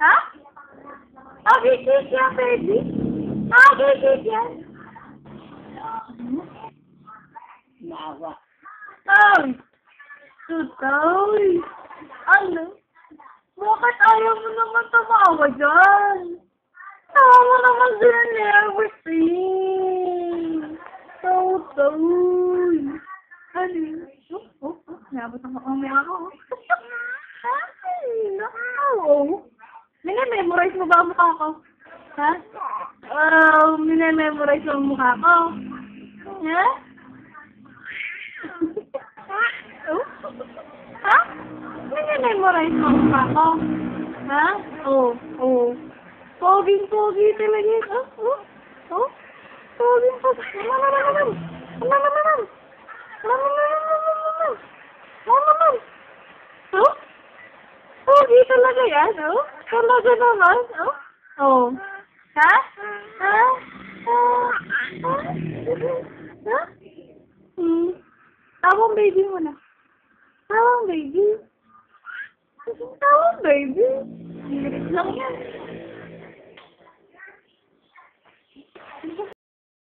Ha? Agigit niya, pwede? Agigit yan? Nawa. Oh! Tutay! Ano? Bakit ayaw mo naman tumawa dyan? Tawa mo naman sila nervous eh. Tutay! Ano? Oh, oh, oh. Nabot ang mamaya ako. Ay, nakaw. Minememorize mo ba ang mukha ko? Ha? Oh, minememorize mo ang mukha ko? Ha? Oh? Minememorize mo ang mukha ko? Ha? Oh, oh. Poging-pogi talaga yun. Oh, oh, oh. Poging-pogi. Mama, mama, mama. Mama, mama, mama. Mama, mama, mama, mama. Mama. Oh? Pogi talaga yan, oh. Talaga naman, oh. Oh. Ha? Ha? Ha? Ha? Ha? Hmm. Tawang baby mo na. Tawang baby. Tawang baby. Lilit lang yan.